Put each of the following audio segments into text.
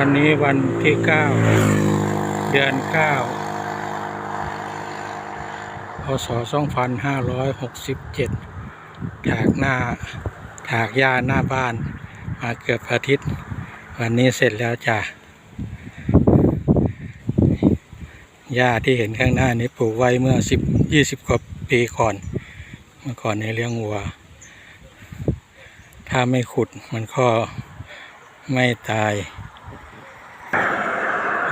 วันนี้วันที่เก้าเดือนเก้าพศสองพันห้าร้อยหกสิบเจ็ดถากหน้า ถากหญ้าหน้าบ้าน มาเกือบอาทิตย์ วันนี้เสร็จแล้วจ้ะหญ้าที่เห็นข้างหน้านี้ปลูกไว้เมื่อสิบยี่สิบกว่าปีก่อน เมื่อก่อนในเลี้ยงวัว ถ้าไม่ขุดมันก็ไม่ตาย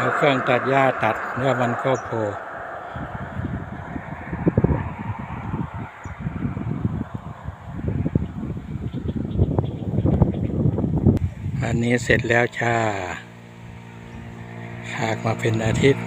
เอาเครื่องตัดหญ้าตัดเนื้อมันก็โผล่อันนี้เสร็จแล้วจ้าหากมาเป็นอาทิตย์